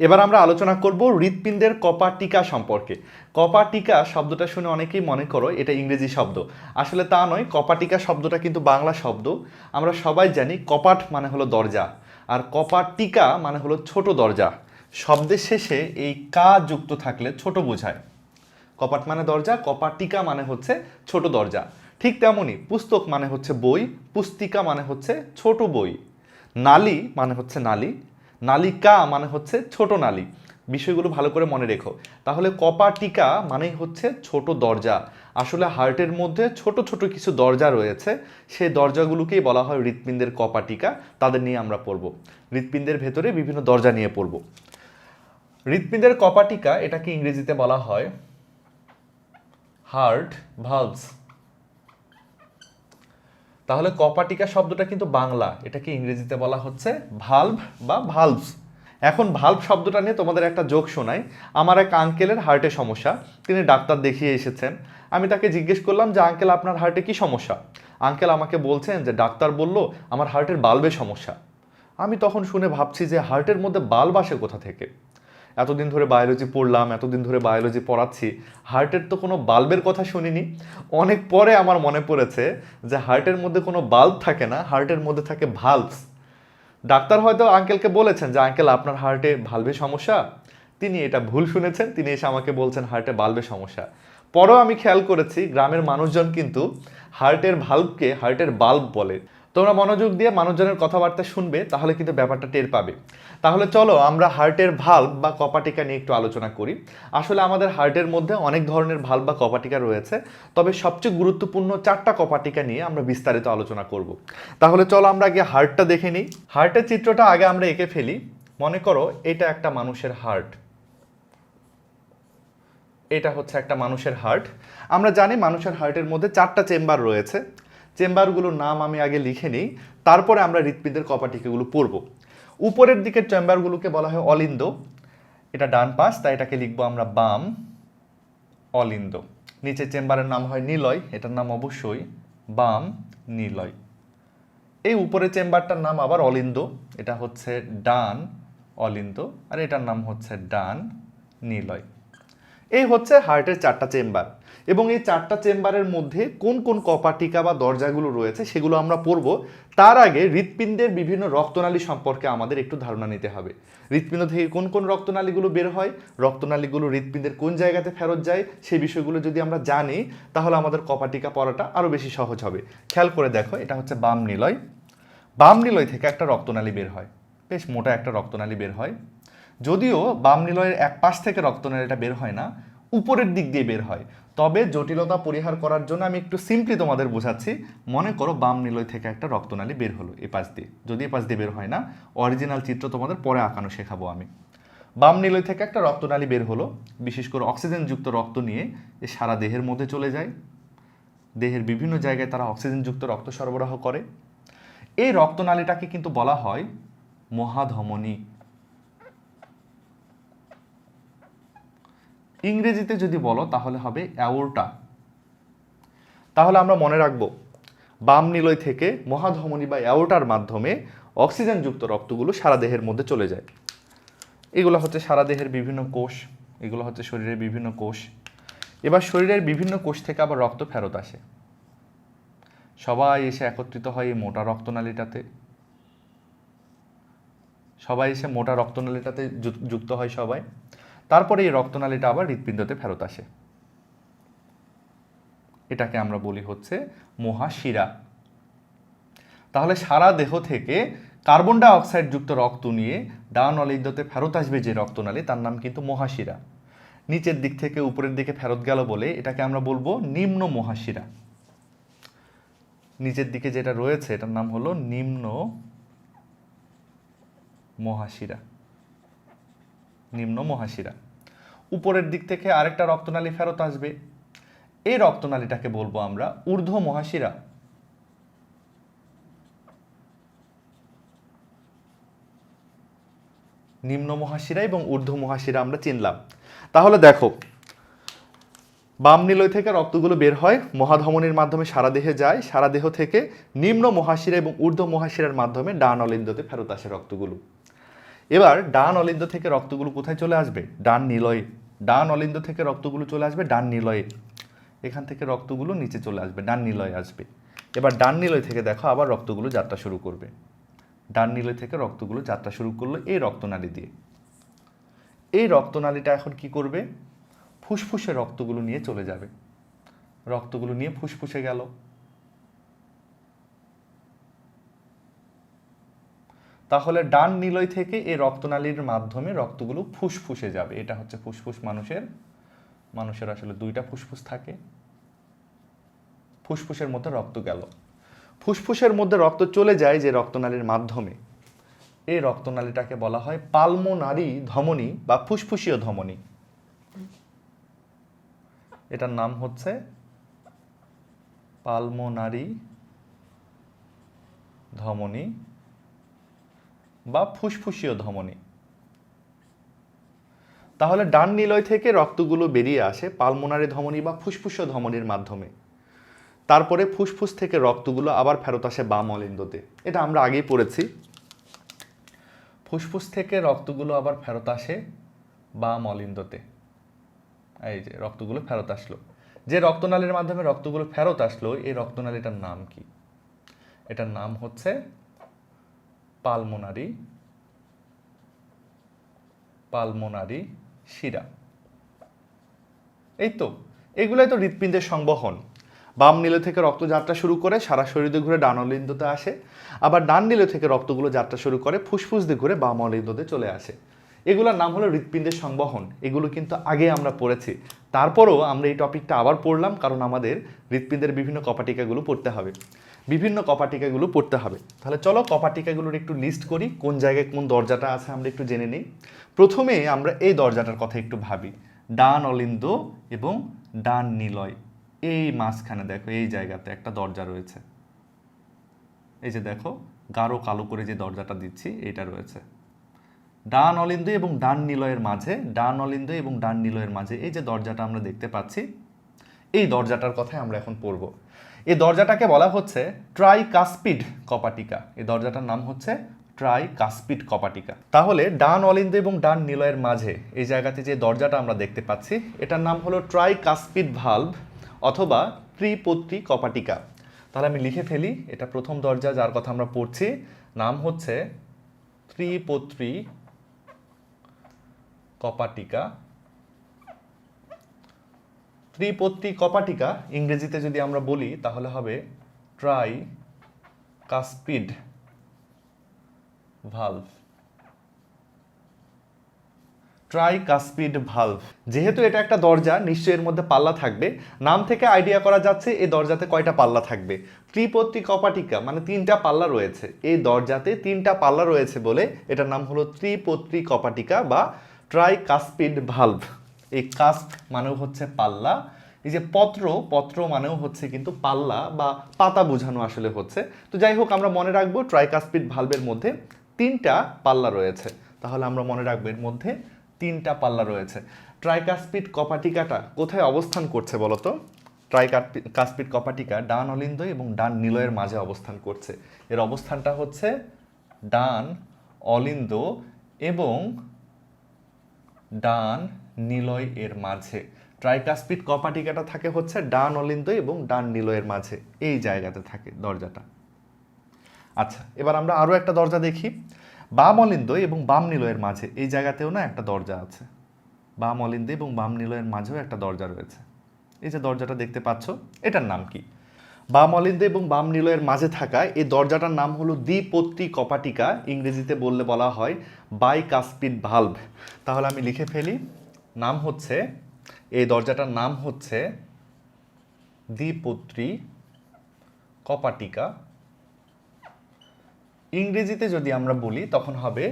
এবার আমরা আলোচনা করব হৃৎপিণ্ডের কপার টিকা সম্পর্কে। কপার টিকা শব্দটা শুনে অনেকেই মনে করো এটা ইংরেজি শব্দ। আসলে তা নয় কপার টিকা শব্দটা কিন্তু বাংলা শব্দ। আমরা সবাই জানি কপাট মানে হলো দরজা আর কপার টিকা মানে হলো ছোট দরজা। শব্দের শেষে এই কা যুক্ত থাকলে ছোট বোঝায়। কপাট মানে দরজা কপার টিকা মানে হচ্ছে ছোট দরজা। ঠিক তেমনই পুস্তক মানে হচ্ছে বই, পুস্তিকা মানে হচ্ছে ছোট বই। নালি মানে হচ্ছে নালী নালিকা মানে হচ্ছে ছোট নালী। বিষয়গুলো ভালো করে মনে রেখো। তাহলে কপার টিকা মানেই হচ্ছে ছোট দরজা। আসলে হার্টের মধ্যে ছোট ছোট কিছু দরজা রয়েছে। সেই দরজাগুলোকেই বলা হয় হৃৎপিণ্ডের কপার টিকা তাদের নিয়ে আমরা পড়ব। হৃৎপিণ্ডের ভেতরে বিভিন্ন দরজা নিয়ে পড়ব। হৃৎপিণ্ডের কপাটিকা, এটাকে ইংরেজিতে বলা হয় হার্ট ভালভস তাহলে কপাটিকা শব্দটা কিন্তু বাংলা। এটাকে ইংরেজিতে বলা হচ্ছে ভালভ বা ভালভস এখন ভালভ শব্দটা নিয়ে তোমাদের একটা যোগ শোনাই। আমার এক আঙ্কেলের হার্টে সমস্যা। তিনি ডাক্তার দেখিয়ে এসেছেন। আমি তাকে জিজ্ঞেস করলাম যে আঙ্কেল আপনার হার্টে কি সমস্যা? আঙ্কেল আমাকে বলছেন যে, ডাক্তার বলল, আমার হার্টের বাল্বে সমস্যা। আমি তখন শুনে ভাবছি যে হার্টের মধ্যে বাল্ব আসে কোথা থেকে? এতদিন ধরে বায়োলজি পড়লাম, এতদিন ধরে বায়োলজি পড়াচ্ছি হার্টের তো কোনো বাল্বের কথা শুনিনি। অনেক পরে আমার মনে পড়েছে যে হার্টের মধ্যে কোনো বাল্ব থাকে না হার্টের মধ্যে থাকে ভালভস ডাক্তার হয়তো আঙ্কেলকে বলেছেন যে আঙ্কেল আপনার হার্টে ভালভে সমস্যা? তিনি এটা ভুল শুনেছেন, তিনি এসে আমাকে বলছেন হার্টে বাল্বে সমস্যা। পরেও আমি খেয়াল করেছি, গ্রামের মানুষজন কিন্তু হার্টের ভাল্বকে হার্টের বাল্ব বলে। তোমরা মনোযোগ দিয়ে মানুষজনের কথাবার্তা শুনবে, তাহলে কিন্তু ব্যাপারটা টের পাবে। তাহলে চলো আমরা হার্টের ভাল্ব বা কপাটিকা নিয়ে একটু আলোচনা করি। আসলে আমাদের হার্টের মধ্যে অনেক ধরনের ভাল্ব বা কপাটিকা রয়েছে, তবে সবচেয়ে গুরুত্বপূর্ণ চারটা কপাটিকা নিয়ে আমরা বিস্তারিত আলোচনা করব। তাহলে চলো আমরা আগে হার্টটা দেখে নিই। হার্টের চিত্রটা আগে আমরা এঁকে ফেলি। মনে করো এটা একটা মানুষের হার্ট। এটা হচ্ছে একটা মানুষের হার্ট। আমরা জানি মানুষের হার্টের মধ্যে চারটা চেম্বার রয়েছে। চেম্বারগুলোর নাম আমি আগে লিখে নিই তারপরে আমরা হৃৎপিণ্ডের কপাটিকাগুলো পড়ব। উপরের দিকের চেম্বারগুলোকে বলা হয় অলিন্দ। এটা ডান পাশ, তাই এটাকে লিখব আমরা বাম, অলিন্দ। নিচের চেম্বারের নাম হয় নিলয়, এটার নাম অবশ্যই বাম, নিলয়। এই উপরের চেম্বারটার নাম আবার অলিন্দ, এটা হচ্ছে ডান, অলিন্দ, আর এটার নাম হচ্ছে ডান, নিলয়। এই হচ্ছে হার্টের চারটা চেম্বার। এবং এই চারটা চেম্বারের মধ্যে কোন কোন কপাটিকা বা দরজাগুলো রয়েছে সেগুলো আমরা পড়ব। তার আগে হৃৎপিণ্ডের বিভিন্ন রক্তনালী সম্পর্কে আমাদের একটু ধারণা নিতে হবে। হৃৎপিণ্ড থেকে কোন কোন রক্তনালীগুলো বের হয়, রক্তনালীগুলো হৃৎপিণ্ডের কোন জায়গাতে ফেরত যায় সেই বিষয়গুলো যদি আমরা জানি, তাহলে আমাদের কপাটিকা পড়াটা আরও বেশি সহজ হবে। খেয়াল করে দেখো, এটা হচ্ছে বাম নিলয়। বাম নিলয় থেকে একটা রক্তনালী বের হয়। বেশ মোটা একটা রক্তনালী বের হয়। যদিও বাম নিলয়ের এক পাশ থেকে রক্তনালীটা বের হয় না, উপরের দিক দিয়ে বের হয়। তবে জটিলতা পরিহার করার জন্য আমি একটু সিম্পলি তোমাদের বোঝাচ্ছি। মনে করো বাম নিলয় থেকে একটা রক্তনালী বের হলো এ পাশ দিয়ে। যদি এ পাশ দিয়ে বের হয় না অরিজিনাল চিত্র তোমাদের পরে আঁকানো শেখাবো আমি। বাম নিলয় থেকে একটা রক্তনালী বের হলো, বিশেষ করে অক্সিজেনযুক্ত রক্ত নিয়ে এ সারা দেহের মধ্যে চলে যায়। দেহের বিভিন্ন জায়গায় তারা অক্সিজেনযুক্ত রক্ত সরবরাহ করে। এই রক্তনালীটাকে কিন্তু বলা হয় মহাধমনী। ইংরেজিতে যদি বলো, তাহলে হবে অ্যাওর্টা। তাহলে আমরা মনে রাখব, বাম নিলয় থেকে মহাধমনী বা অ্যাওর্টার মাধ্যমে অক্সিজেনযুক্ত রক্তগুলো সারা দেহের মধ্যে চলে যায়। এগুলো হচ্ছে সারা দেহের বিভিন্ন কোষ, এগুলো হচ্ছে শরীরের বিভিন্ন কোষ। এবার শরীরের বিভিন্ন কোষ থেকে আবার রক্ত ফেরত আসে। সবাই এসে একত্রিত হয় এই মোটা রক্তনালীটাতে। সবাই এসে মোটা রক্তনালীটাতে যুক্ত হয় সবাই। তারপরে এই রক্তনালীটা আবার হৃৎপিণ্ডতে ফেরত আসে। এটাকে আমরা বলি হচ্ছে মহাশিরা। তাহলে সারা দেহ থেকে কার্বন ডাই অক্সাইড যুক্ত রক্ত নিয়ে ডান ফেরত আসবে যে রক্তনালী, তার নাম কিন্তু মহাশিরা। নিচের দিক থেকে উপরের দিকে ফেরত গেল বলে এটাকে আমরা বলব নিম্ন মহাশিরা। নিচের দিকে যেটা রয়েছে, এটার নাম হলো নিম্ন মহাশিরা। নিম্ন মহাশিরা। উপরের দিক থেকে আরেকটা রক্তনালী ফেরত আসবে। এই রক্তনালীটাকে বলব আমরা ঊর্ধ্ব মহাশিরা। নিম্ন মহাশিরা এবং ঊর্ধ্ব মহাশিরা আমরা চিনলাম। তাহলে দেখো, বাম নিলয় থেকে রক্তগুলো বের হয়, মহাধমনির মাধ্যমে সারা দেহে যায়, সারা দেহ থেকে নিম্ন মহাশিরা এবং ঊর্ধ্ব মহাশিরার মাধ্যমে ডান অলিন্দতে ফেরত আসে রক্তগুলো। এবার ডান অলিন্দ থেকে রক্তগুলো কোথায় চলে আসবে? ডান নিলয়ে। ডান অলিন্দ থেকে রক্তগুলো চলে আসবে ডান নিলয়ে। এখান থেকে রক্তগুলো নিচে চলে আসবে, ডান নিলয়ে আসবে। এবার ডান নিলয় থেকে দেখো আবার রক্তগুলো যাত্রা শুরু করবে। ডান নিলয় থেকে রক্তগুলো যাত্রা শুরু করল এই রক্তনালী দিয়ে। এই রক্তনালীটা এখন কি করবে? ফুসফুসে রক্তগুলো নিয়ে চলে যাবে। রক্তগুলো নিয়ে ফুসফুসে গেল। তাহলে ডান নিলয় থেকে এই রক্তনালীর মাধ্যমে রক্তগুলো ফুসফুসে যাবে। এটা হচ্ছে ফুসফুস মানুষের মানুষের আসলে দুইটা ফুসফুস থাকে। ফুসফুসের মধ্যে রক্ত গেল। ফুসফুসের মধ্যে রক্ত চলে যায় যে রক্তনালীর মাধ্যমে। এই রক্তনালীটাকে বলা হয় পালমোনারি ধমনী বা ফুসফুসীয় ধমনী। এটার নাম হচ্ছে পালমোনারি ধমনী। বা ফুসফুসীয় ধমনী। তাহলে ডান নিলয় থেকে রক্তগুলো বেরিয়ে আসে পালমোনারি ধমনী বা ফুসফুসীয় ধমনীর মাধ্যমে। তারপরে ফুসফুস থেকে রক্তগুলো আবার ফেরত আসে বাম অলিন্দতে। এটা আমরা আগেই পড়েছি। ফুসফুস থেকে রক্তগুলো আবার ফেরত আসে বাম অলিন্দতে। এই যে রক্তগুলো ফেরত আসলো। যে রক্তনালীর মাধ্যমে রক্তগুলো ফেরত আসলো, এই রক্তনালীটার নাম কি? এটার নাম হচ্ছে পালমোনারি পালমোনারি শিরা। এই তো, এগুলাই তো হৃৎপিণ্ডের সংবহন। বাম নীল থেকে রক্ত যাত্রা শুরু করে সারা শরীরে ঘুরে ডান অলিন্দতে আসে। আবার ডান নীল থেকে রক্তগুলো যাত্রা শুরু করে ফুসফুস দিয়ে ঘুরে বাম অলিন্দতে চলে আসে। এগুলোর নাম হলো হৃৎপিণ্ডের সংবহন। এগুলো কিন্তু আগে আমরা পড়েছি। তারপরও আমরা এই টপিকটা আবার পড়লাম কারণ আমাদের হৃৎপিণ্ডের বিভিন্ন কপাটিকাগুলো পড়তে হবে। বিভিন্ন কপাটিকাগুলো পড়তে হবে। তাহলে চলো কপাটিকাগুলোর একটু লিস্ট করি, কোন জায়গায় কোন দরজাটা আছে আমরা একটু জেনে নিই। প্রথমে আমরা এই দরজাটার কথা একটু ভাবি। ডান অলিন্দ এবং ডান নিলয়। এই মাঝখানে দেখো, এই জায়গাতে একটা দরজা রয়েছে। এই যে দেখো, গাঢ় কালো করে যে দরজাটা দিচ্ছি, এটা রয়েছে। ডান অলিন্দ এবং ডান নিলয়ের মাঝে, ডান অলিন্দ এবং ডান নিলয়ের মাঝে এই যে দরজাটা আমরা দেখতে পাচ্ছি এই দরজাটার কথাই আমরা এখন পড়ব। এই দরজাটাকে বলা হচ্ছে ট্রাই কাসপিড কপাটিকা। এই দরজাটার নাম হচ্ছে ট্রাই কাসপিড কপাটিকা। তাহলে ডান অলিন্দ এবং ডান নিলয়ের মাঝে এই জায়গাতে যে দরজাটা আমরা দেখতে পাচ্ছি, এটার নাম হলো ট্রাই কাসপিড ভালভ অথবা ত্রিপত্রী কপাটিকা। তাহলে আমি লিখে ফেলি, এটা প্রথম দরজা যার কথা আমরা পড়ছি, নাম হচ্ছে ত্রিপত্রী কপাটিকা। ত্রিপত্রী কপাটিকা, ইংরেজিতে যদি আমরা বলি, তাহলে হবে tricuspid valve tricuspid valve যেহেতু এটা একটা দরজা, নিশ্চয়ই এর মধ্যে পাল্লা থাকবে। নাম থেকে আইডিয়া করা যাচ্ছে, এই দরজাতে কয়টা পাল্লা থাকবে? ত্রিপত্রী কপাটিকা মানে তিনটা পাল্লা রয়েছে। এই দরজাতে তিনটা পাল্লা রয়েছে বলে এটার নাম হলো ত্রিপত্রী কপাটিকা বা ট্রাই কাসপিড ভালভ এই কাস্প মানেও হচ্ছে পাল্লা, এই যে পত্র পত্র মানেও হচ্ছে কিন্তু পাল্লা বা পাতা বোঝানো আসলে হচ্ছে। তো যাই হোক, আমরা মনে রাখব ট্রাইকাসপিড ভালভের মধ্যে তিনটা পাল্লা রয়েছে। তাহলে আমরা মনে রাখব এর মধ্যে তিনটা পাল্লা রয়েছে। ট্রাইকাসপিড কপাটিকাটা কোথায় অবস্থান করছে বলতো? ট্রাইকাসপিড কপাটিকা ডান অলিন্দ এবং ডান নিলয়ের মাঝে অবস্থান করছে। এর অবস্থানটা হচ্ছে ডান অলিন্দ এবং ডান নিলয় এর মাঝে। ট্রাইকাসপিড কপাটিকাটা থাকে হচ্ছে ডান অলিন্দ এবং ডান নিলয়ের মাঝে। এই জায়গাতে থাকে দরজাটা। আচ্ছা এবার আমরা আরও একটা দরজা দেখি। বাম অলিন্দ এবং বাম নিলয়ের মাঝে। এই জায়গাতেও না একটা দরজা আছে। বাম অলিন্দ এবং বাম নিলয়ের মাঝেও একটা দরজা রয়েছে। এই যে দরজাটা দেখতে পাচ্ছ, এটার নাম কি? বাম অলিন্দ এবং বাম নিলয়ের মাঝে থাকা এই দরজাটার নাম হলো দ্বিপত্রী কপাটিকা। ইংরেজিতে বললে বলা হয় বাই কাসপিড ভালভ তাহলে আমি লিখে ফেলি। নাম হচ্ছে, এই দরজাটার নাম হচ্ছে দ্বিপত্রী কপাটিকা। ইংরেজিতে যদি আমরা বলি, তখন হবে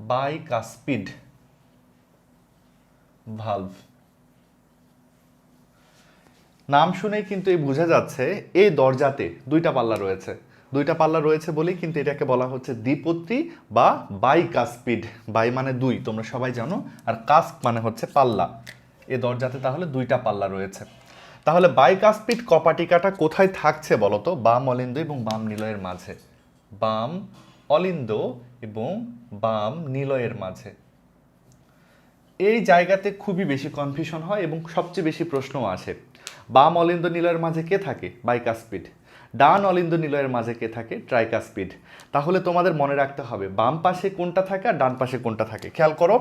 বাই কাসপিড ভালভ। নাম শুনেই কিন্তু এই বোঝা যাচ্ছে, এই দরজাতে দুইটা পাল্লা রয়েছে। দুইটা পাল্লা রয়েছে বলেই কিন্তু এটাকে বলা হচ্ছে দ্বিপত্রী বা বাই কাসপিড বাই মানে দুই, তোমরা সবাই জানো। আর কাস্প মানে হচ্ছে পাল্লা। এ দরজাতে তাহলে দুইটা পাল্লা রয়েছে। তাহলে বাই কাসপিড কপাটিকাটা কোথায় থাকছে বলতো? বাম অলিন্দ এবং বাম নিলয়ের মাঝে। বাম অলিন্দ এবং বাম নিলয়ের মাঝে। এই জায়গাতে খুবই বেশি কনফিউশন হয় এবং সবচেয়ে বেশি প্রশ্নও আসে। বাম অলিন্দ নিলয়ের মাঝে কে থাকে? বাইকাস্পিড ডান অলিন্দ নিলয়ের মাঝে কে থাকে? ট্রাইকাস্পিড। তাহলে তোমাদের মনে রাখতে হবে, বাম পাশে কোনটা থাকে আর ডান পাশে কোনটা থাকে। খেয়াল করো,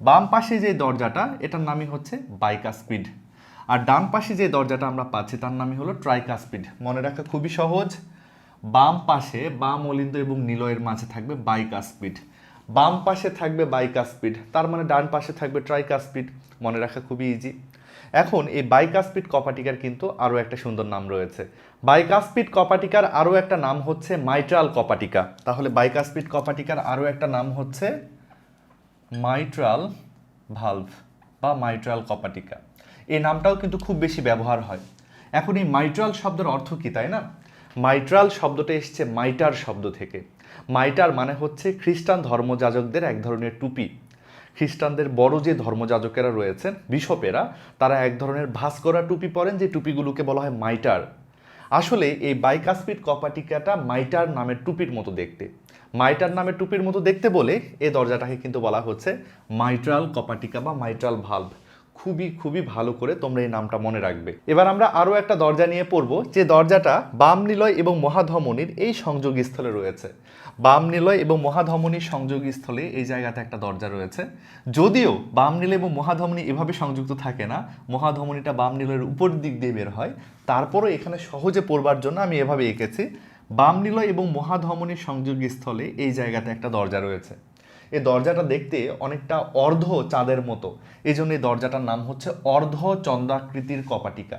বাম পাশে যে দরজাটা, এটার নামই হচ্ছে বাইকাস্পিড। আর ডান পাশে যে দরজাটা আমরা পাচ্ছি, তার নামই হলো ট্রাইকাস্পিড। মনে রাখা খুবই সহজ, বাম পাশে বাম অলিন্দ এবং নিলয়ের মাঝে থাকবে বাইকাস্পিড। বাম পাশে থাকবে বাইকাস্পিড, তার মানে ডান পাশে থাকবে ট্রাইকাস্পিড। মনে রাখা খুবই ইজি এখন এই বাইকাস্পিড কপাটিকার কিন্তু আরও একটা সুন্দর নাম রয়েছে। বাইকাস্পিড কপাটিকার আরও একটা নাম হচ্ছে মাইট্রাল কপাটিকা তাহলে বাইকাস্পিড কপাটিকার আরও একটা নাম হচ্ছে মাইট্রাল ভালভ বা মাইট্রাল কপাটিকা এই নামটাও কিন্তু খুব বেশি ব্যবহার হয়। এখন এই মাইট্রাল শব্দের অর্থ কি, তাই না? মাইট্রাল শব্দটা এসছে মাইটার শব্দ থেকে। মাইটার মানে হচ্ছে খ্রিস্টান ধর্মযাজকদের এক ধরনের টুপি। খ্রিস্টানদের বড় যে ধর্মযাজকেরা রয়েছেন, বিশপেরা, তারা এক ধরনের ভাস্করা টুপি পরেন, যে টুপিগুলোকে বলা হয় মাইটার। আসলে এই বাইকাসপিড কপাটিকাটা মাইটার নামের টুপির মতো দেখতে। মাইটার নামের টুপির মতো দেখতে বলে এ দরজাটাকে কিন্তু বলা হচ্ছে মাইট্রাল কপাটিকা বা মাইট্রাল ভাল্ভ খুবই খুবই ভালো করে তোমরা এই নামটা মনে রাখবে। এবার আমরা আরও একটা দরজা নিয়ে পড়ব, যে দরজাটা বাম নিলয় এবং মহাধমনির এই সংযোগস্থলে রয়েছে। বাম নিলয় এবং মহাধমনির সংযোগস্থলে এই জায়গাতে একটা দরজা রয়েছে। যদিও বাম নিলয় এবং মহাধমনি এভাবে সংযুক্ত থাকে না, মহাধমনিটা বাম নিলয়ের উপর দিক দিয়ে বের হয়, তারপরও এখানে সহজে পড়বার জন্য আমি এভাবে এঁকেছি। বাম নিলয় এবং মহাধমনির সংযোগস্থলে এই জায়গাতে একটা দরজা রয়েছে। এই দরজাটা দেখতে অনেকটা অর্ধ চাঁদের মতো। এই জন্য এই দরজাটার নাম হচ্ছে অর্ধ চন্দ্রাকৃতির কপাটিকা।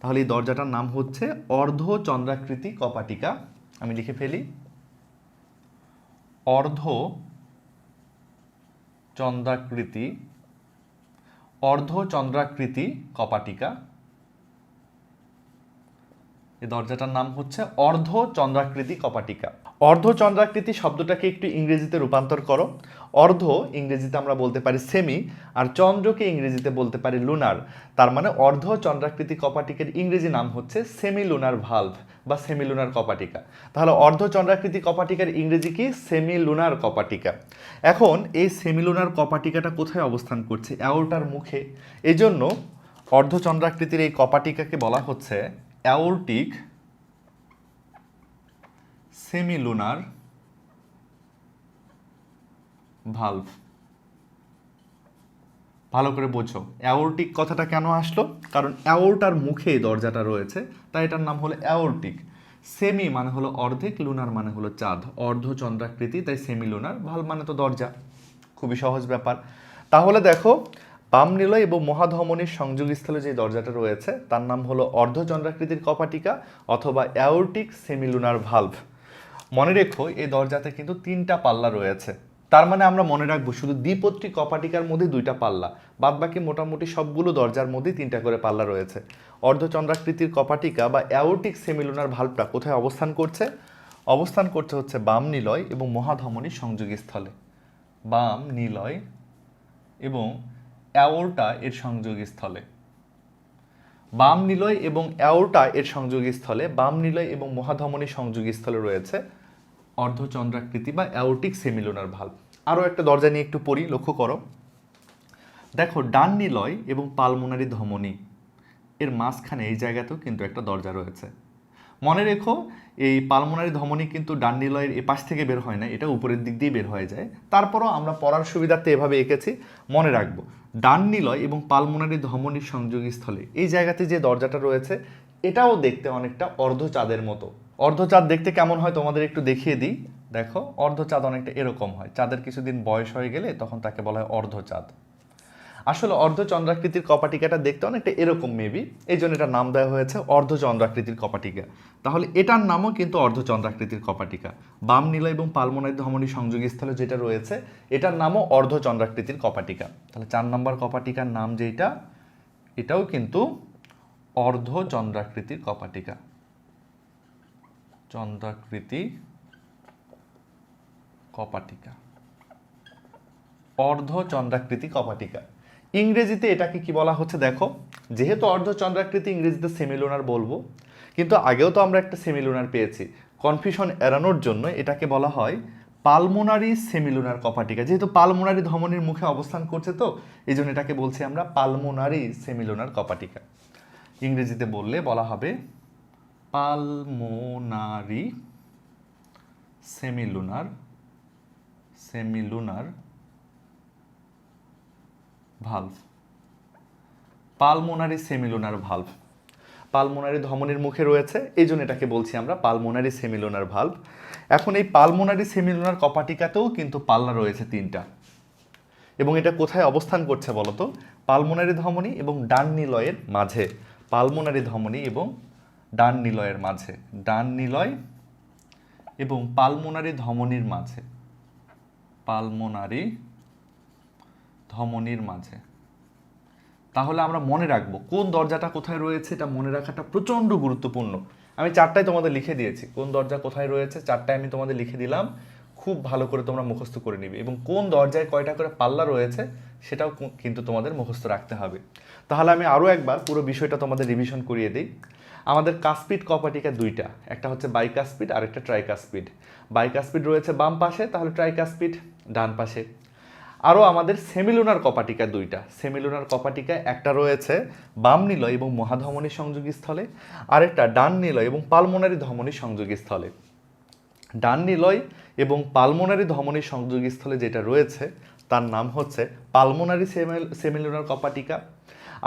তাহলে এই দরজাটার নাম হচ্ছে অর্ধ চন্দ্রাকৃতি কপাটিকা। আমি লিখে ফেলি। অর্ধ চন্দ্রাকৃতি অর্ধ চন্দ্রাকৃতি কপাটিকা। এই দরজাটার নাম হচ্ছে অর্ধ চন্দ্রাকৃতি কপাটিকা। অর্ধ চন্দ্রাকৃতি শব্দটাকে একটু ইংরেজিতে রূপান্তর করো। অর্ধ ইংরেজিতে আমরা বলতে পারি সেমি আর চন্দ্রকে ইংরেজিতে বলতে পারি লুনার তার মানে অর্ধ চন্দ্রাকৃতি কপাটিকের ইংরেজি নাম হচ্ছে সেমি লুনার ভালভ বা সেমি লুনার কপাটিকা। তাহলে অর্ধ চন্দ্রাকৃতি কপাটিকার ইংরেজি কি? সেমি লুনার কপাটিকা। এখন এই সেমি লুনার কপাটিকাটা কোথায় অবস্থান করছে? অ্যাওরটার মুখে। এজন্য অর্ধচন্দ্রাকৃতির এই কপাটিকাকে বলা হচ্ছে অ্যাওরটিক সেমিলুনার ভালভ ভালো করে বোঝো। অ্যাওরটিক কথাটা কেন আসলো? কারণ অ্যাওরটার মুখে দরজাটা রয়েছে, তাই এটার নাম হলো অ্যাওরটিক সেমি মানে হলো অর্ধেক লুনার মানে হলো চাঁদ। অর্ধ চন্দ্রাকৃতি তাই সেমি লুনার ভালো মানে তো দরজা। খুবই সহজ ব্যাপার। তাহলে দেখো, বাম নিলয় এবং মহাধমনির সংযোগস্থলে যে দরজাটা রয়েছে, তার নাম হলো অর্ধচন্দ্রাকৃতির কপাটিকা অথবা অ্যাওরটিক সেমিলুনার ভালভ মনে রেখো, এই দরজাতে কিন্তু তিনটা পাল্লা রয়েছে। তার মানে আমরা মনে রাখব, শুধু দ্বিপত্রী কপাটিকার মধ্যে দুইটা পাল্লা বাদ বাকি মোটামুটি সবগুলো দরজার মধ্যেই তিনটা করে পাল্লা রয়েছে। অর্ধচন্দ্রাকৃতির কপাটিকা বা অ্যাওরটিক সেমিলুনার ভালভটা কোথায় অবস্থান করছে? অবস্থান করছে হচ্ছে বাম নিলয় এবং মহাধমনির সংযোগস্থলে। বাম নিলয় এবং অ্যাওরটা এর সংযোগস্থলে। বাম নিলয় এবং অ্যাওরটা এর সংযোগস্থলে, বাম নিলয় এবং মহাধমনির সংযোগস্থলে রয়েছে অর্ধচন্দ্রাকৃতি বা অ্যাওটিক সেমিলোনার ভাল্ব আরও একটা দরজা নিয়ে একটু পড়ি, লক্ষ্য করো। দেখো ডান নিলয় এবং পালমোনারি ধমনী, এর মাঝখানে এই জায়গাতেও কিন্তু একটা দরজা রয়েছে। মনে রেখো, এই পালমোনারি ধমনী কিন্তু ডান নিলয়ের এ পাশ থেকে বের হয় না, এটা উপরের দিক দিয়ে বের হয়ে যায়। তারপরও আমরা পড়ার সুবিধার্থে এভাবে এঁকেছি, মনে রাখব নিলয় এবং পালমোনারি ধমনীর সংযোগস্থলে এই জায়গাতে যে দরজাটা রয়েছে, এটাও দেখতে অনেকটা অর্ধচাঁদের মতো। অর্ধচাঁদ দেখতে কেমন হয় তোমাদের একটু দেখিয়ে দিই। দেখো, অর্ধচাঁদ অনেকটা এরকম হয়। চাঁদের কিছুদিন বয়স হয়ে গেলে তখন তাকে বলা হয় অর্ধচাঁদ। আসলে অর্ধচন্দ্রাকৃতির কপাটিকাটা দেখতে অনেকটা এরকম মেবি এই জন্য এটার নাম দেওয়া হয়েছে অর্ধচন্দ্রাকৃতির কপাটিকা। তাহলে এটার নামও কিন্তু অর্ধচন্দ্রাকৃতির কপাটিকা। বাম নীলা এবং পালমোনাই ধমনী সংযোগস্থলে যেটা রয়েছে, এটার নামও অর্ধচন্দ্রাকৃতির কপাটিকা। তাহলে চার নম্বর কপাটিকার নাম যেটা এটাও কিন্তু অর্ধচন্দ্রাকৃতির কপাটিকা। চন্দ্রাকৃতি কপাটিকা। অর্ধচন্দ্রাকৃতি কপাটিকা। ইংরেজিতে এটাকে কি বলা হচ্ছে দেখো? যেহেতু অর্ধচন্দ্রাকৃতি ইংরেজিতে সেমিলুনার বলব, কিন্তু আগেও তো আমরা একটা সেমিলুনার পেয়েছি। কনফিউশন এড়ানোর জন্য এটাকে বলা হয় পালমোনারি সেমিলুনার কপাটিকা। যেহেতু পালমোনারি ধমনির মুখে অবস্থান করছে তো, এই জন্য এটাকে বলছি আমরা পালমোনারি সেমিলুনার কপাটিকা। ইংরেজিতে বললে বলা হবে pulmonary semilunar semilunar valve pulmonary semilunar valve pulmonary ধমনির মুখে রয়েছে, এই জন্য এটাকে বলছি আমরা পালমোনারি সেমিলুনার ভালভ এখন এই পালমোনারি সেমিলুনার কপাটিকাতেও কিন্তু পাল্লা রয়েছে তিনটা। এবং এটা কোথায় অবস্থান করছে বলতো? পালমোনারি ধমনী এবং ডান নিলয়ের মাঝে। পালমোনারি ধমনী এবং ডান নিলয়ের মাঝে, ডান নিলয় এবং পালমোনারি ধমনীর মাঝে, পালমোনারি ধমনীর মাঝে। তাহলে আমরা মনে রাখব, কোন দরজাটা কোথায় রয়েছে এটা মনে রাখাটা প্রচণ্ড গুরুত্বপূর্ণ। আমি চারটায় তোমাদের লিখে দিয়েছি, কোন দরজা কোথায় রয়েছে চারটায় আমি তোমাদের লিখে দিলাম, খুব ভালো করে তোমরা মুখস্থ করে নিবে এবং কোন দরজায় কয়টা করে পাল্লা রয়েছে সেটাও কিন্তু তোমাদের মুখস্থ রাখতে হবে। তাহলে আমি আরও একবার পুরো বিষয়টা তোমাদের রিভিশন করিয়ে দিই। আমাদের কাসপিড কপাটিকা দুইটা, একটা হচ্ছে বাইকাসপিড আর একটা ট্রাইকাসপিড বাইকাসপিড রয়েছে বাম পাশে, তাহলে ট্রাইকাসপিড ডান পাশে। আরও আমাদের সেমিলুনার কপাটিকা দুইটা সেমিলুনার কপাটিকা একটা রয়েছে বাম নিলয় এবং মহাধমনী সংযোগী স্থলে, আরেকটা ডান নিলয় এবং পালমোনারি ধমনী সংযোগী স্থলে। ডান নিলয় এবং পালমোনারি ধমনী সংযোগী স্থলে যেটা রয়েছে, তার নাম হচ্ছে পালমোনারি সেমিলুনার কপাটিকা।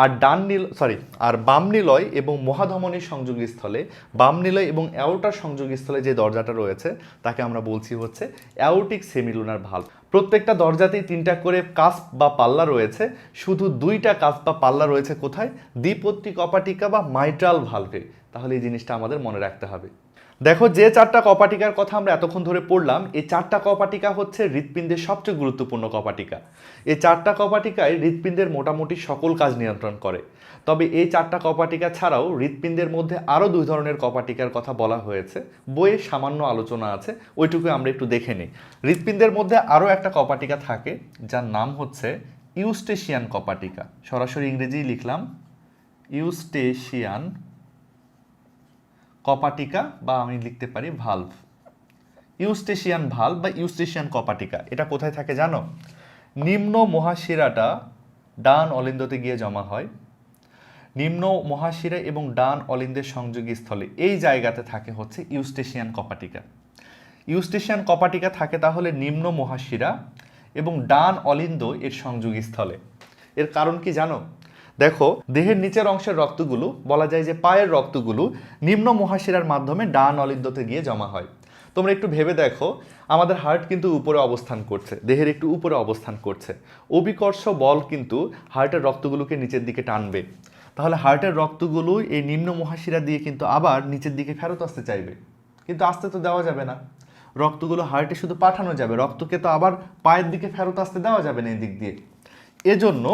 আর ডান নীল সরি আর বাম নিলয় এবং মহাধমনী সংযোগী স্থলে বাম নিলয় এবং অ্যাওটার সংযোগী স্থলে যে দরজাটা রয়েছে, তাকে আমরা বলছি হচ্ছে অ্যাওটিক সেমিলুনার ভাল্ব। প্রত্যেকটা দরজাতেই তিনটা করে কাস বা পাল্লা রয়েছে, শুধু দুইটা কাস বা পাল্লা রয়েছে কোথায়? দ্বিপত্তি কপাটিকা বা মাইট্রাল ভালভে তাহলে এই জিনিসটা আমাদের মনে রাখতে হবে। দেখো, যে চারটা কপাটিকার কথা আমরা এতক্ষণ ধরে পড়লাম, এই চারটা কপাটিকা হচ্ছে হৃৎপিণ্ডের সবচেয়ে গুরুত্বপূর্ণ কপাটিকা। এই চারটা কপাটিকায় হৃৎপিণ্ডের মোটামুটি সকল কাজ নিয়ন্ত্রণ করে। তবে এই চারটা কপাটিকা ছাড়াও হৃৎপিণ্ডের মধ্যে আরও দুই ধরনের কপাটিকার কথা বলা হয়েছে। বইয়ে সামান্য আলোচনা আছে, ওইটুকু আমরা একটু দেখে নিই। হৃৎপিণ্ডের মধ্যে আরও একটা কপাটিকা থাকে, যার নাম হচ্ছে ইউস্টেশিয়ান কপাটিকা। সরাসরি ইংরেজি লিখলাম, ইউস্টেশিয়ান কপাটিকা বা আমি লিখতে পারি ভালভ ইউস্টেশিয়ান ভালভ বা ইউস্টেশিয়ান কপাটিকা, এটা কোথায় থাকে জানো? নিম্ন মহাশিরাটা ডান অলিন্দতে গিয়ে জমা হয়। নিম্ন মহাশিরা এবং ডান অলিন্দের সংযোগী স্থলে, এই জায়গাতে থাকে হচ্ছে ইউস্টেশিয়ান কপাটিকা। ইউস্টেশিয়ান কপাটিকা থাকে তাহলে নিম্ন মহাশিরা এবং ডান অলিন্দ এর সংযোগী স্থলে। এর কারণ কি জানো? দেখো, দেহের নিচের অংশের রক্তগুলো, বলা যায় যে পায়ের রক্তগুলো নিম্ন মহাশিরার মাধ্যমে ডান অলিন্দতে গিয়ে জমা হয়। তোমরা একটু ভেবে দেখো, আমাদের হার্ট কিন্তু উপরে অবস্থান করছে, দেহের একটু উপরে অবস্থান করছে। অবিকর্ষ বল কিন্তু হার্টের রক্তগুলোকে নিচের দিকে টানবে। তাহলে হার্টের রক্তগুলো এই নিম্ন মহাশিরা দিয়ে কিন্তু আবার নিচের দিকে ফেরত আসতে চাইবে। কিন্তু আসতে তো দেওয়া যাবে না। রক্তগুলো হার্টে শুধু পাঠানো যাবে, রক্তকে তো আবার পায়ের দিকে ফেরত আসতে দেওয়া যাবে না এই দিক দিয়ে। এজন্য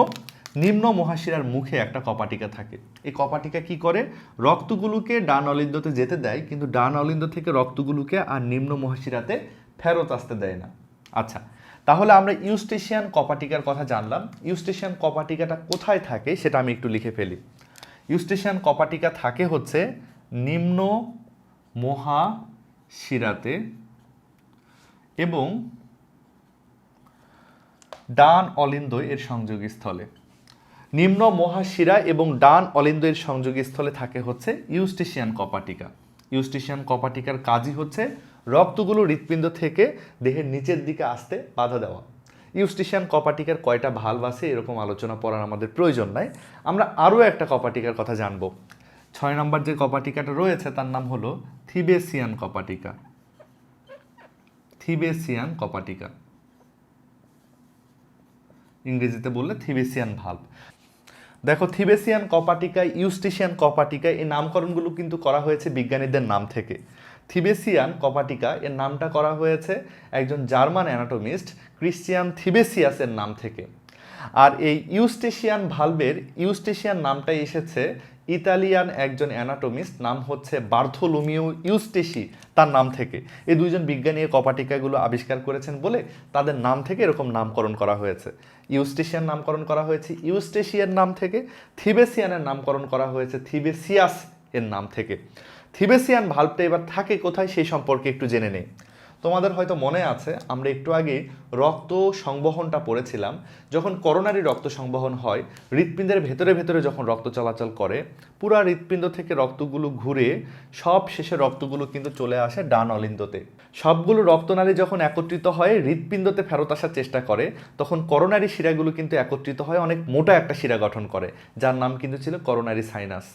নিম্ন মহাশিরার মুখে একটা কপাটিকা থাকে। এই কপাটিকা কি করে? রক্তগুলোকে ডান অলিন্দতে যেতে দেয়, কিন্তু ডান অলিন্দ থেকে রক্তগুলোকে আর নিম্ন মহাশিরাতে ফেরত আসতে দেয় না। আচ্ছা তাহলে আমরা ইউস্টেশিয়ান কপাটিকার কথা জানলাম। ইউস্টেশিয়ান কপাটিকাটা কোথায় থাকে সেটা আমি একটু লিখে ফেলি। ইউস্টেশিয়ান কপাটিকা থাকে হচ্ছে নিম্ন মহাশিরাতে এবং ডান অলিন্দ এর সংযোগী স্থলে নিম্ন মহাশিরা এবং ডান অলিন্দ এর সংযোগী স্থলে থাকে হচ্ছে ইউস্টেশিয়ান কপাটিকা। ইউস্টেশিয়ান কপাটিকার কাজই হচ্ছে রক্তগুলো হৃৎপিণ্ড থেকে দেহের নিচের দিকে আসতে বাধা দেওয়া। ইউস্টেশিয়ান কপাটিকার কয়টা ভালভ আছে এরকম আলোচনা পড়ার আমাদের প্রয়োজন নাই। আমরা আরও একটা কপাটিকার কথা জানব। ছয় নম্বর যে কপাটিকাটা রয়েছে তার নাম হলো থিবেসিয়ান কপাটিকা। থিবেসিয়ান কপাটিকা। ইংরেজিতে বললে থিবেসিয়ান ভাল্ব দেখো, থিবেসিয়ান কপাটিকা ইউস্টেশিয়ান কপাটিকা এই নামকরণগুলো কিন্তু করা হয়েছে বিজ্ঞানীদের নাম থেকে। থিবেসিয়ান কপাটিকা এর নামটা করা হয়েছে একজন জার্মান অ্যানাটমিস্ট ক্রিশ্চিয়ান থিবেসিয়াসের নাম থেকে। আর এই ইউস্টেশিয়ান ভালভের ইউস্টেশিয়ান নামটাই এসেছে ইতালিয়ান একজন অ্যানাটমিস্ট, নাম হচ্ছে বার্থোলোমিও ইউস্টেসি তার নাম থেকে। এই দুইজন বিজ্ঞানী এই কপাটিকাগুলো আবিষ্কার করেছেন বলে তাদের নাম থেকে এরকম নামকরণ করা হয়েছে। ইউস্টেশিয়ান নামকরণ করা হয়েছে, ইউস্টেশিয়ার নাম থেকে, থিবেসিয়ানের নামকরণ করা হয়েছে, থিবেসিয়াস এর নাম থেকে। থিবেসিয়ান ভাল্বটা এবার থাকে কোথায় সেই সম্পর্কে একটু জেনে নেই। তোমাদের হয়তো মনে আছে, আমরা একটু আগে রক্ত সংবহনটা পড়েছিলাম। যখন করোনারি রক্ত সংবহন হয়, হৃৎপিণ্ডের ভেতরে ভেতরে যখন রক্ত চলাচল করে, পুরা হৃৎপিণ্ড থেকে রক্তগুলো ঘুরে, সব শেষে রক্তগুলো কিন্তু চলে আসে ডান অলিন্দতে। সবগুলো রক্তনালী যখন একত্রিত হয়, হৃৎপিণ্ডতে ফেরত আসার চেষ্টা করে, তখন করোনারি শিরাগুলো কিন্তু একত্রিত হয়, অনেক মোটা একটা শিরা গঠন করে, যার নাম কিন্তু ছিল করোনারি সাইনাস।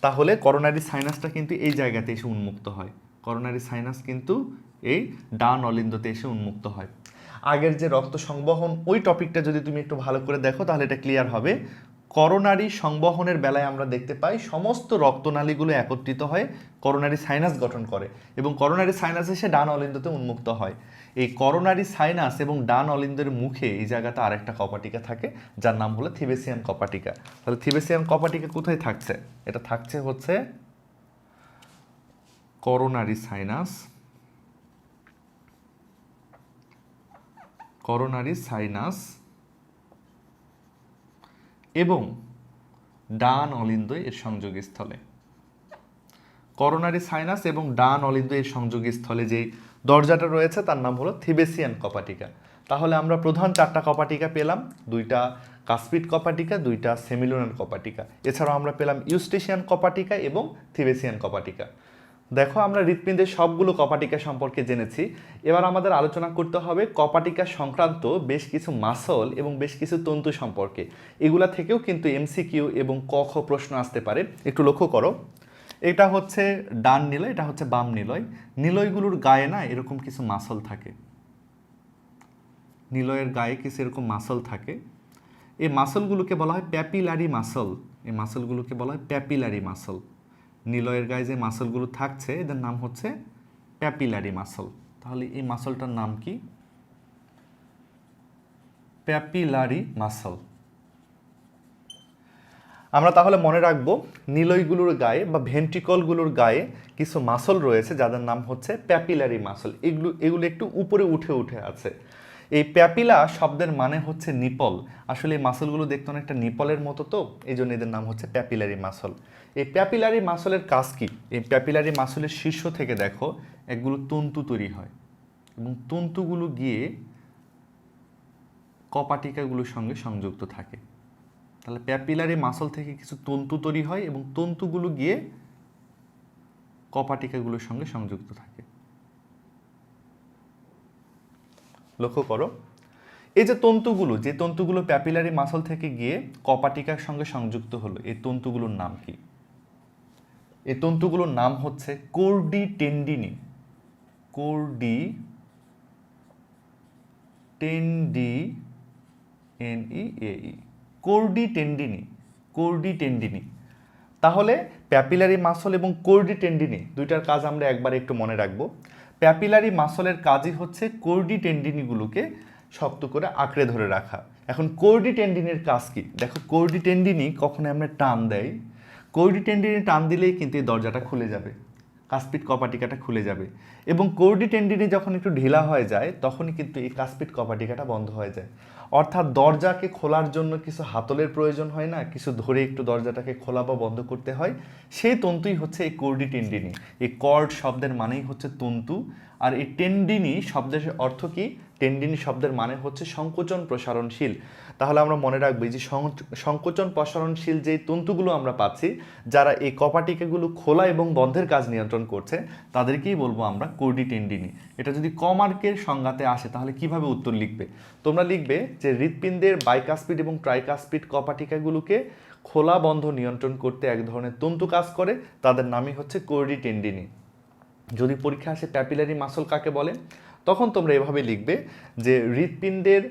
তাহলে করোনারি সাইনাসটা কিন্তু এই জায়গাতে এসে উন্মুক্ত হয়। করোনারি সাইনাস কিন্তু এই ডান অলিন্দতে এসে উন্মুক্ত হয়। আগের যে রক্ত সংবহন, ওই টপিকটা যদি তুমি একটু ভালো করে দেখো, তাহলে এটা ক্লিয়ার হবে। করোনারি সংবহনের বেলায় আমরা দেখতে পাই, সমস্ত রক্তনালীগুলো একত্রিত হয়ে, করোনারি সাইনাস গঠন করে এবং করোনারি সাইনাস এসে ডান অলিন্দতে উন্মুক্ত হয়। এই করোনারি সাইনাস এবং ডান অলিন্দের মুখে এই জায়গাতে আরেকটা কপাটিকা থাকে, যার নাম হলো থিবেসিয়ান কপাটিকা। তাহলে থিবেসিয়ান কপাটিকা কোথায় থাকছে? এটা থাকছে হচ্ছে করোনারি সাইনাস করোনারি সাইনাস এবং ডান অলিন্দ এর সংযোগস্থলে। করোনারি সাইনাস এবং ডান অলিন্দ এর সংযোগস্থলে যে দরজাটা রয়েছে, তার নাম হলো থিবেসিয়ান কপাটিকা। তাহলে আমরা প্রধান চারটা কপাটিকা পেলাম, দুইটা কাসপিড কপাটিকা, দুইটা সেমিলোনার কপাটিকা। এছাড়াও আমরা পেলাম ইউস্টেশিয়ান কপাটিকা এবং থিবেসিয়ান কপাটিকা। দেখো, আমরা হৃৎপিণ্ডের সবগুলো কপাটিকা সম্পর্কে জেনেছি। এবার আমাদের আলোচনা করতে হবে কপাটিকা সংক্রান্ত বেশ কিছু মাসল এবং বেশ কিছু তন্তু সম্পর্কে। এগুলা থেকেও কিন্তু এমসিকিউ এবং ক খ প্রশ্ন আসতে পারে। একটু লক্ষ্য করো। এটা হচ্ছে ডান নিলয়, এটা হচ্ছে বাম নিলয়। নিলয়গুলোর গায়ে না এরকম কিছু মাসল থাকে। নিলয়ের গায়ে কিছু এরকম মাসল থাকে। এই মাসলগুলোকে বলা হয় প্যাপিলারি মাসল এই মাসলগুলোকে বলা হয় প্যাপিলারি মাসল নিলয়ের গায়ে যে মাসলগুলো থাকছে, এদের নাম হচ্ছে প্যাপিলারি মাসল। তাহলে এই মাসলটার নাম কি? Papillary muscle. আমরা তাহলে মনে রাখব, নিলয়গুলোর গায়ে বা ভেন্ট্রিকলগুলোর গায়ে কিছু মাসল রয়েছে, যাদের নাম হচ্ছে প্যাপিলারি মাসল। এগুলো এগুলো একটু উপরে উঠে উঠে আছে। এই প্যাপিলা শব্দের মানে হচ্ছে নিপল। আসলে এই মাসলগুলো দেখতে অনেকটা নিপলের মতো তো এই জন্য এদের নাম হচ্ছে প্যাপিলারি মাসল। এই প্যাপিলারি মাসলের কাজ কি? এই প্যাপিলারি মাসলের শীর্ষ থেকে দেখো, একগুলো তন্তু তৈরি হয়। এবং তন্তুগুলো গিয়ে কপাটিকাগুলোর সঙ্গে সংযুক্ত থাকে। তাহলে প্যাপিলারি মাসল থেকে কিছু তন্তু তৈরি হয় এবং তন্তুগুলো গিয়ে কপাটিকাগুলোর সঙ্গে সংযুক্ত থাকে। লক্ষ্য করো। এই যে তন্তুগুলো যে তন্তুগুলো প্যাপিলারি মাসল থেকে গিয়ে কপাটিকার সঙ্গে সংযুক্ত হলো, এই তন্তুগুলোর নাম কি? এই তন্তুগুলোর নাম হচ্ছে কোর্ডি টেন্ডিনি কোর্ডি টেন্ডি এন ই এ ই কোর্ডি টেন্ডিনি কোর্ডি টেন্ডিনি তাহলে প্যাপিলারি মাসল এবং কোর্ডি টেন্ডিনি দুইটার কাজ আমরা একবার একটু মনে রাখব। প্যাপিলারি মাসলের কাজই হচ্ছে কোর্ডি টেন্ডিনিগুলোকে শক্ত করে আঁকড়ে ধরে রাখা। এখন কোর্ডি টেন্ডিনের কাজ কি? দেখো কোর্ডি টেন্ডিনি কখনো আমরা টান দেয় কোর্ডি টেন্ডিনি টান দিলেই কিন্তু এই দরজাটা খুলে যাবে, কাসপিট কপাটিকাটা খুলে যাবে। এবং কোর্ডি টেন্ডিনি যখন একটু ঢিলা হয়ে যায়, তখনই কিন্তু এই কাসপিট কপাটিকাটা বন্ধ হয়ে যায়। অর্থাৎ দরজাকে খোলার জন্য কিছু হাতলের প্রয়োজন হয় না, কিছু ধরে একটু দরজাটাকে খোলা বা বন্ধ করতে হয়। সেই তন্তুই হচ্ছে এই কর্ডি টেন্ডিনি। এই কর্ড শব্দের মানেই হচ্ছে তন্তু। আর এই টেন্ডিনি শব্দের অর্থ কি? টেন্ডিনি শব্দের মানে হচ্ছে সংকোচন প্রসারণশীল। তাহলে আমরা মনে রাখব যে সংকোচন প্রসারণশীল যে তন্তুগুলো আমরা পাচ্ছি, যারা এই কপাটিকাগুলো খোলা এবং বন্ধের কাজ নিয়ন্ত্রণ করছে, তাদেরকেই বলব আমরা কোর্ডি টেন্ডিনি এটা যদি কমার্কের সংজ্ঞাতে আসে, তাহলে কীভাবে উত্তর লিখবে? তোমরা লিখবে যে হৃৎপিণ্ডের বাইকাসপিড এবং ট্রাইকাসপিড কপাটিকাগুলোকে খোলা, বন্ধ, নিয়ন্ত্রণ করতে এক ধরনের তন্তু কাজ করে, তাদের নামই হচ্ছে কোর্ডি টেন্ডিনি যদি পরীক্ষা আসে, প্যাপিলারি মাসল কাকে বলে? তখন তোমরা এভাবে লিখবে যে হৃৎপিণ্ডের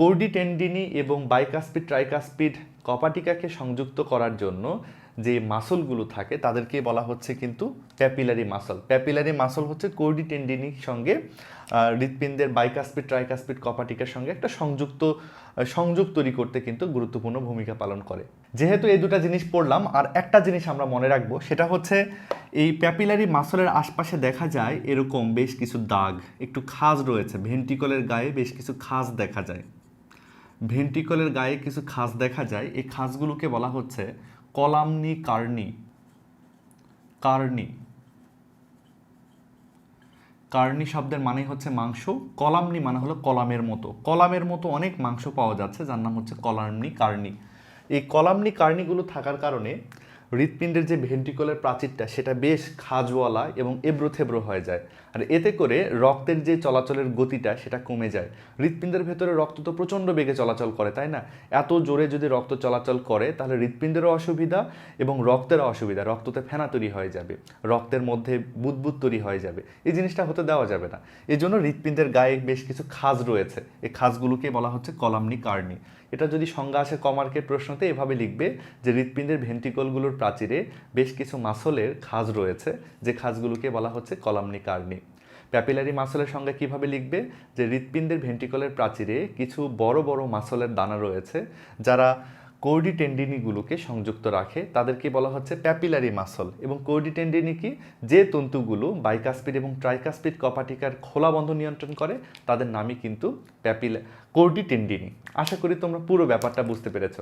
কোর্ডি টেন্ডিনি এবং বাইকাসপিড, ট্রাইকাসপিড কপাটিকাকে সংযুক্ত করার জন্য যে মাসলগুলো থাকে, তাদেরকে বলা হচ্ছে কিন্তু প্যাপিলারি মাসল। প্যাপিলারি মাসল হচ্ছে কোর্ডিটেন্ডিনির সঙ্গে হৃৎপিণ্ডের বাইকাসপিড, ট্রাইকাসপিড কপাটিকার সঙ্গে একটা সংযুক্ত সংযোগ তৈরি করতে কিন্তু গুরুত্বপূর্ণ ভূমিকা পালন করে। যেহেতু এই দুটা জিনিস পড়লাম, আর একটা জিনিস আমরা মনে রাখব, সেটা হচ্ছে এই প্যাপিলারি মাসলের আশপাশে দেখা যায় এরকম বেশ কিছু দাগ, একটু খাজ রয়েছে, ভেন্টিকলের গায়ে বেশ কিছু খাজ দেখা যায়। ভেন্টিকলের গায়ে কিছু খাজ দেখা যায়, এই খাজগুলোকে বলা হচ্ছে কলামনি কার্নি। কার্নি। কার্নি শব্দের মানে হচ্ছে মাংস, কলামনি মানে হলো কলামের মতো। কলামের মতো অনেক মাংস পাওয়া যাচ্ছে, যার নাম হচ্ছে কলামনি কার্নি। এই কলামনি কার্নিগুলো থাকার কারণে হৃৎপিণ্ডের যে ভেন্ট্রিকলের প্রাচীরটা, সেটা বেশ খাজওয়ালা এবং এবড়ো থেবড়ো হয়ে যায়। আর এতে করে রক্তের যে চলাচলের গতিটা, সেটা কমে যায়। হৃৎপিণ্ডের ভেতরে রক্ত তো প্রচণ্ড বেগে চলাচল করে, তাই না? এত জোরে যদি রক্ত চলাচল করে, তাহলে হৃৎপিণ্ডেরও অসুবিধা এবং রক্তেরও অসুবিধা। রক্ততে ফেনা তৈরি হয়ে যাবে, রক্তের মধ্যে বুদবুদ তৈরি হয়ে যাবে। এই জিনিসটা হতে দেওয়া যাবে না। এই জন্য হৃৎপিণ্ডের গায়ে বেশ কিছু খাজ রয়েছে। এই খাজগুলোকে বলা হচ্ছে কলামনি কার্নি। এটা যদি সংজ্ঞা আসে কমার্কের প্রশ্নতে, এভাবে লিখবে যে হৃৎপিণ্ডের ভেন্টিকলগুলোর প্রাচীরে বেশ কিছু মাসলের খাজ রয়েছে, যে খাজগুলোকে বলা হচ্ছে কলামনি কার্নি। প্যাপিলারি মাসলের সঙ্গে কীভাবে লিখবে? যে হৃৎপিণ্ডের ভেন্টিকলের প্রাচীরে কিছু বড় বড় মাসলের দানা রয়েছে, যারা কোর্ডি টেন্ডিনিগুলোকে সংযুক্ত রাখে, তাদেরকে বলা হচ্ছে প্যাপিলারি মাসল। এবং কোর্ডিটেন্ডিনি কি? যে তন্তুগুলো বাইকাসপিড এবং ট্রাইকাসপিড কপাটিকার খোলা বন্ধ নিয়ন্ত্রণ করে, তাদের নামই কিন্তু প্যাপিলা, কোর্ডিটেন্ডিনি। আশা করি তোমরা পুরো ব্যাপারটা বুঝতে পেরেছ।